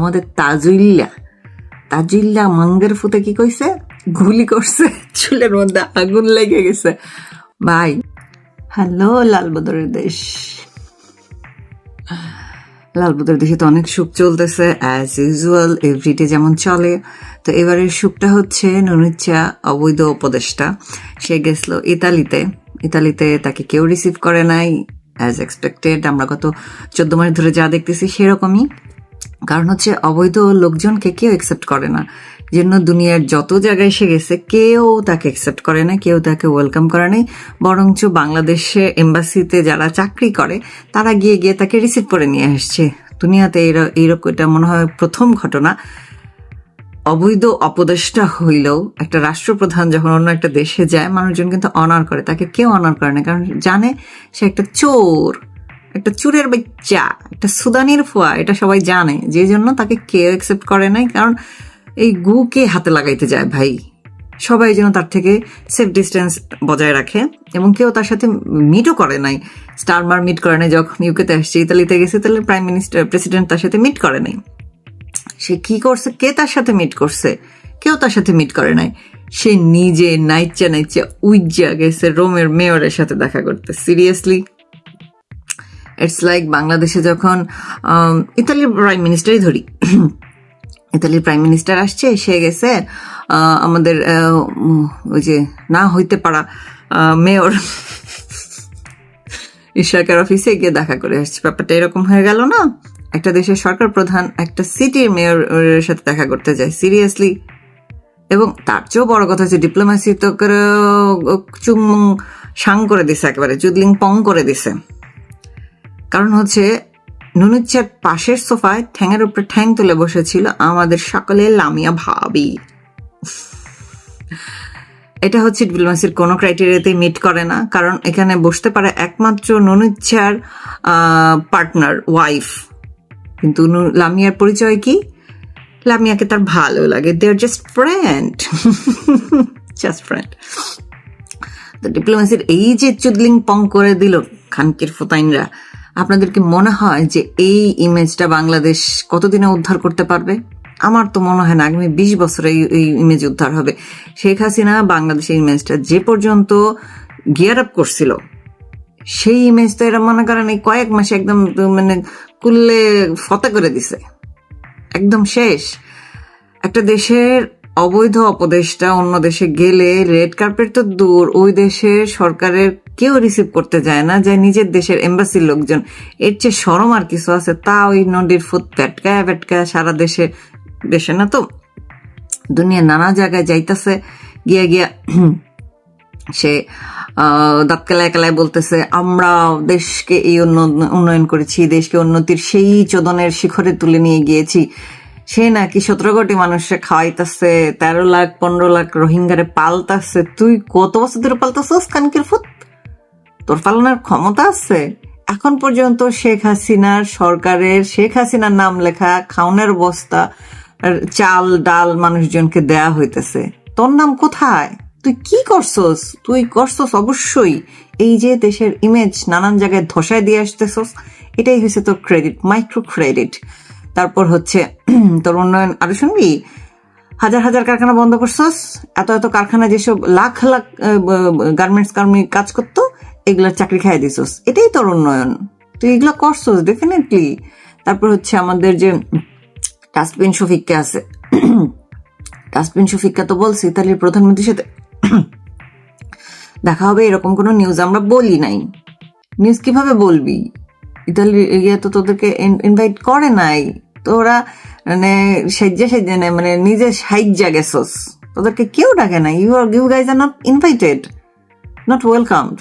আমাদের তাজুল্লা। তাজুল্লা মাঙ্গের ফুতে কি কইছে? গুলি করছে। চুলের মধ্যে আগুন লেগে গেছে। ভাই। হ্যালো লালবদরের দেশ। লালবদরের দেশে তো অনেক সুখ চলতেছে অ্যাজ ইউজুয়াল এভরিডে যেমন চলে। তো এবারের সুখটা হচ্ছে নুনিচ্চা অবৈধ উপদেষ্টা। সে গেছিল ইতালিতে। ইতালিতে তাকে কেউ রিসিভ করে নাই অ্যাজ এক্সপেক্টেড আমরা গত চোদ্দ মাস ধরে যা দেখতেছি সেরকমই। কারণ হচ্ছে অবৈধ লোকজনকে কেউ অ্যাকসেপ্ট করে না। জন্য দুনিয়ার যত জায়গায় এসে গেছে, কেউ তাকে অ্যাকসেপ্ট করে না, কেউ তাকে ওয়েলকাম করে নাই। বরঞ্চ বাংলাদেশে এম্বাসিতে যারা চাকরি করে, তারা গিয়ে গিয়ে তাকে রিসিভ করে নিয়ে আসছে। দুনিয়াতে এইরকম এটা মনে হয় প্রথম ঘটনা। অবৈধ অপদেষ্টা হইলেও একটা রাষ্ট্রপ্রধান যখন অন্য একটা দেশে যায়, মানুষজন কিন্তু অনার করে। তাকে কেউ অনার করে না, কারণ জানে সে একটা চোর। একটা চুরের বাচ্চা, একটা সুদানির ফোয়া, এটা সবাই জানে। যে জন্য তাকে কেউ অ্যাকসেপ্ট করে নাই, কারণ এই গু কে হাতে লাগাইতে যায় ভাই। সবাই যেন তার থেকে সেফ ডিস্টেন্স বজায় রাখে, এবং কেউ তার সাথে মিটও করে নাই। স্টারমার মিট করে নাই, যখন ইউকেতে আসছে, ইতালিতে গেছে, তাহলে প্রাইম মিনিস্টার প্রেসিডেন্ট তার সাথে মিট করে নাই। সে কি করছে, কে তার সাথে মিট করছে? কেউ তার সাথে মিট করে নাই। সে নিজে নাইচা নাইচা উজ্জা গেছে রোমের মেয়রের সাথে দেখা করতে। সিরিয়াসলি ইটস লাইক বাংলাদেশে যখন ইতালির প্রাইম মিনিস্টারই ধরি। ইতালির প্রাইম মিনিস্টার আসছে, সে গেছে আমাদের ওই যে না হইতে পারা মেয়র সরকার অফিসে গিয়ে দেখা করে আসছে। ব্যাপারটা এরকম হয়ে গেল না, একটা দেশের সরকার প্রধান, একটা সিটির মেয়রের সাথে দেখা করতে যায় সিরিয়াসলি এবং তার চেয়েও বড় কথা হচ্ছে ডিপ্লোমেসি তো চুম সাং করে দিছে একেবারে জুদলিং পং করে দিছে। কারণ হচ্ছে নুনুচ্চার পাশের সোফায় ঠ্যাঙের উপরে ঠ্যাং তুলে বসেছিল আমাদের সকলে লামিয়া ভাবি। এটা হচ্ছে ডিপ্লোমেসির কোনো ক্রাইটেরিয়াতেই মিট করে না, কারণ এখানে বসতে পারে একমাত্র নুনুচ্চার পার্টনার ওয়াইফ কিন্তু লামিয়ার পরিচয় কি? লামিয়াকে তার ভালো লাগে। They are just friend just friend তো ডিপ্লোমেসির এই যে চুদলিং পং করে দিল খানকির ফোতাইনরা আপনাদের কি মনে হয় যে এই ইমেজটা বাংলাদেশ কতদিনে উদ্ধার করতে পারবে? আমার তো মনে হয় না, আগামী বিশ বছরে এই ইমেজ উদ্ধার হবে। শেখ হাসিনা বাংলাদেশের ইমেজটা যে পর্যন্ত গিয়ার আপ করছিল, সেই ইমেজ তো এরা মনে করেন এই কয়েক মাসে একদম মানে কুললে ফতে করে দিছে। একদম শেষ। একটা দেশের অবৈধ অপদেশটা অন্য দেশে গেলে রেড কার্পেট তো দূর, ওই দেশের সরকারের কেউ রিসিভ করতে যায় না, যে নিজের দেশের এম্বাসির লোকজন। এর চেয়ে সরম আর কিছু আছে, তা ওই নদীর ফুট প্যাটকায় প্যাটকায় সারা দেশে দেশে না তো? দুনিয়া নানা জায়গায় যাইতেছে, গিয়া গিয়া সে দাঁত কেলায় কেলায় বলতেছে, আমরা দেশকে এই উন্ন- উন্নয়ন করেছি, দেশকে উন্নতির সেই চোদনের শিখরে তুলে নিয়ে গিয়েছি। সে নাকি সতেরো কোটি মানুষে খাওয়াইতেছে, তেরো লাখ, পনেরো লাখ রোহিঙ্গারে পালতাছে। তুই কত বছর ধরে পালতাছিস কানকির ফুট তোর পালনের ক্ষমতা আছে। এখন পর্যন্ত শেখ হাসিনার সরকারের, শেখ হাসিনার নাম লেখা খাওনের বস্তা চাল, ডাল মানুষজনকে দেয়া হইতেছে। তোর নাম কোথায়? তুই কি করছস? তুই করছস অবশ্যই। এই যে দেশের ইমেজ নানান জায়গায় ধসায় দিয়ে আসতেছস, এটাই হচ্ছে তোর ক্রেডিট মাইক্রো ক্রেডিট তারপর হচ্ছে, তোর উন্নয়ন, আরও শুনবি? হাজার হাজার কারখানা বন্ধ করছস, এত এত কারখানা যেসব লাখ লাখ গার্মেন্টস কর্মী কাজ করতো, এগুলার চাকরি খাই দিছস। এটাই তোর উন্নয়ন। তুই এগুলো করছস ডেফিনেটলি তারপর হচ্ছে আমাদের যে ডাস্টবিন শফিককে আছে। ডাস্টবিন শফিককে তো বলছি, ইতালির প্রধানমন্ত্রীর সাথে দেখা হবে, এরকম কোনো নিউজ আমরা বলি নাই। নিউজ কীভাবে বলবি? ইতালির ইয়ে তো তোদেরকে ইনভাইট করে নাই। তো ওরা মানে সাজ্জা সাজ্জা নেয় মানে নিজে সাইজ্জা গেছস। তোদেরকে কেউ ডাকে না you are you guys are not invited not welcomed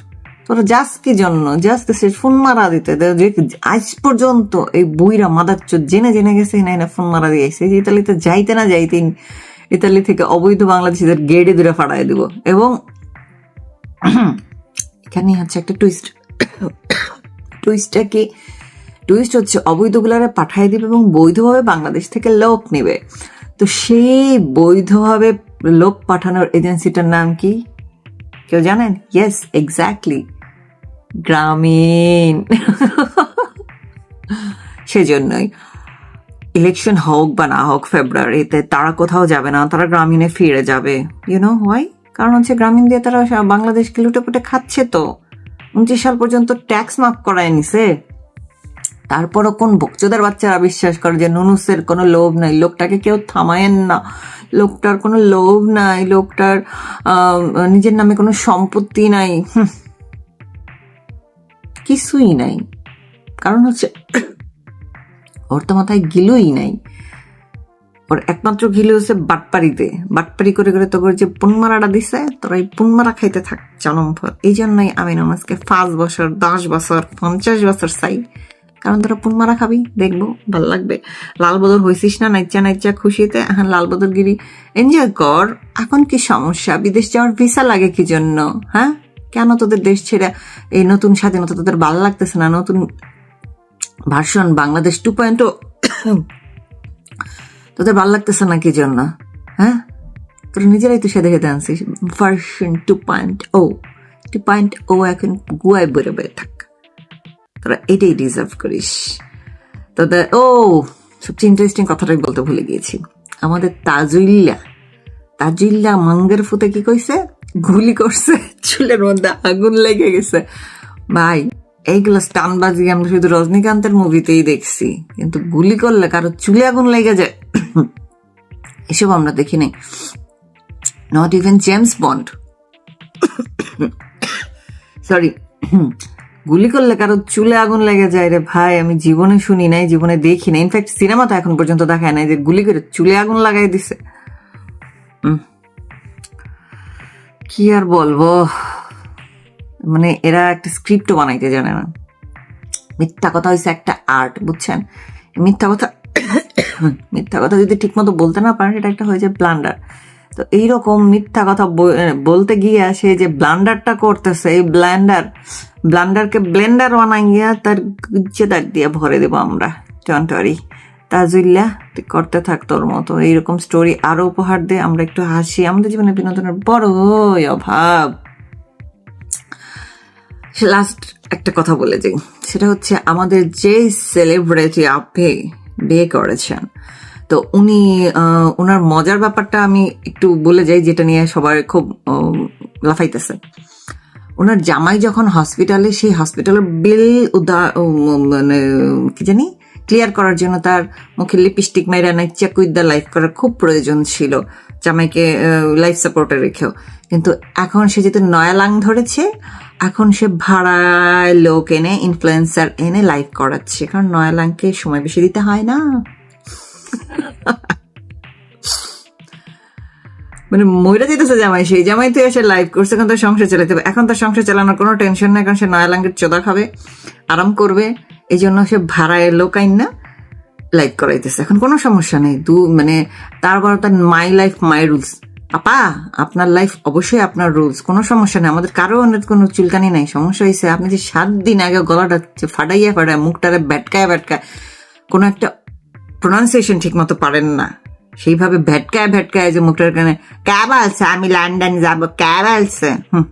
তোরা যাস কি জন্য? জাস্ট সে ফোন মারা দিতে। আজ পর্যন্ত এই বইরা মাদাচ্চ জেনে জেনে গেছে নাই না ফোন মারা দিয়ে যে ইতালিতে যাইতে না যাইতেই ইতালি থেকে অবৈধ বাংলাদেশিদের গেড়ে দূরে ফাড়াই দিব। এবং এখানেই হচ্ছে একটা টুইস্ট টুইস্টটা কি? টুইস্ট হচ্ছে অবৈধগুলারে পাঠাই দিবে এবং বৈধভাবে বাংলাদেশ থেকে লোক নেবে। তো সেই বৈধভাবে লোক পাঠানোর এজেন্সিটার নাম কি? কেউ জানেন? ইয়েস এক্স্যাক্টলি গ্রামীণ। সেজন্যই। ইলেকশন হোক বা না হোক ফেব্রুয়ারিতে তারা কোথাও যাবে না, তারা গ্রামীণে ফিরে যাবে। ইউনো হোয়াই কারণ হচ্ছে গ্রামীণ দিয়ে তারা বাংলাদেশকে লুটে পুটে খাচ্ছে তো। উনত্রিশ সাল পর্যন্ত ট্যাক্স মাফ করায় নিছে। তারপরও কোন বকচোদার বাচ্চারা বিশ্বাস করে যে নুনুসের কোনো লোভ নাই? লোকটাকে কেউ থামায়েন না। লোকটার কোনো লোভ নাই। লোকটার নিজের নামে কোনো সম্পত্তি নাই। কিছুই নাই। কারণ হচ্ছে, ওর তো মাথায় গিলুই নাই। ওর একমাত্র ঘিলে হচ্ছে বাটপাড়িতে বাটপাড়ি করে করে তোর যে পুনমারাটা দিছে, তোরা এই পুনমারা খাইতে থাক, জনম ভর। এই জন্যই আমি নমাজকে পাঁচ বছর, দশ বছর, পঞ্চাশ বছর চাই। কারণ তোরা পুনমারা খাবি, দেখব, ভালো লাগবে। লাল বদর হয়েছিস না নাইচা নাইচা খুশিতে। এখন লাল বদর গিরি এনজয় কর। এখন কি সমস্যা? বিদেশ যাওয়ার ভিসা লাগে কি জন্য? হ্যাঁ? কেন তোদের দেশ ছেড়ে এই নতুন স্বাধীনতা তোদের ভালো লাগতেছে না? নতুন ভার্সন বাংলাদেশ টু পয়েন্ট তোদের ভালো লাগতেছে না কি জন্য? হ্যাঁ? তোরা নিজেরাই তো সেদে খেতে আনছিস version two point o two point o এখন গুয়ায় বেড়ে বেড়ে থাক। তোরা এটাই ডিজার্ভ করিস। তোদের, ও, সবচেয়ে ইন্টারেস্টিং কথাটাই বলতে ভুলে গিয়েছি। আমাদের তাজুল্লা। তাজুল্লা মাঙ্গের ফুতে কি কইছে? গুলি করছে। চুলের মধ্যে আগুন লেগে গেছে। ভাই এইগুলো স্টানবাজি আমরা শুধু রজনীকান্তের মুভিতেই দেখছি। কিন্তু গুলি করলে কারও চুলে আগুন লেগে যায়। এসব আমরা দেখি নাই। Not even James Bond sorry গুলি করলে কারও চুলে আগুন লেগে যায় রে ভাই, আমি জীবনে শুনি নাই, জীবনে দেখি নাই। ইনফ্যাক্ট সিনেমা তো এখন পর্যন্ত দেখায় নাই যে গুলি করে চুলে আগুন লাগাই দিছে। কি আর বলব? মানে এরা একটা স্ক্রিপ্টও বানাইতে জানে না। মিথ্যা কথা হয়েছে একটা আর্ট বুঝছেন? মিথ্যা কথা মিথ্যা কথা যদি ঠিকমতো বলতে না পারেন এটা একটা হয়ে যায় ব্লান্ডার তো এইরকম মিথ্যা কথা বলতে গিয়ে সে যে ব্লান্ডারটা করতেছে, এই ব্ল্যান্ডার ব্লান্ডারকে ব্লেন্ডার বানাইয়া তার গুজ্জেদার দিয়ে ভরে দেবো আমরা টন্টরি তাজুল্লাহ, তুই করতে থাক তোর মতো। এইরকম স্টোরি আরও উপহার দে, আমরা একটু হাসি। আমাদের জীবনে বিনোদনের বড়ই অভাব। লাস্ট একটা কথা বলে দিই। সেটা হচ্ছে আমাদের যে সেলিব্রিটি আপে বিয়ে করেছেন, তো উনি ওনার মজার ব্যাপারটা আমি একটু বলে যাই, যেটা নিয়ে সবার খুব লাফাইতেছে। ওনার জামাই যখন হসপিটালে সেই হসপিটালের বিল উদা মানে কি জানি? ক্লিয়ার করার জন্য তার মুখে লিপস্টিক মেরে নাই চেক উইথ দ্য লাইফ করার খুব প্রয়োজন ছিল। জামাইকে লাইফ সাপোর্টে রেখেও। কিন্তু এখন সে যেহেতু নয়া লাং ধরেছে, এখন সে ভাড়ায় লোক এনে ইনফ্লুয়েন্সার এনে লাইভ করাচ্ছে। কারণ নয়া লাংকে সময় বেশি দিতে হয় না। মানে মহিলা যেতেছে জামাই সেই, জামাই তো এসে লাইভ করছে, এখন তার সংসার চালাতে হবে। এখন তার সংসার চালানোর কোনো টেনশন নাই, কারণ সে নয়া লাঙ্গের চোদা খাবে আরাম করবে এই জন্য সে ভাড়ায় লোক আইন না লাইভ করাইতেছে। এখন কোনো সমস্যা নেই, দু মানে তারপর তার মাই লাইফ মাই রুলস আপা, আপনার লাইফ অবশ্যই আপনার রুলস কোনো সমস্যা নেই, আমাদের কারও অনেক কোনো চুলকানি নাই, সমস্যা হয়েছে আপনি যে সাত দিন আগে গলাটা ফাটাইয়া ফাটায় মুখটারে ব্যাটকায় ব্যাটকায় কোনো একটা প্রোনাউন্সিয়েশন ঠিক মতো পারেন না। সেইভাবে ভ্যাটকায় ভ্যাটকায় যে মুখটার কানে ক্যাব আছে আমি লন্ডন যাব আছে হুম।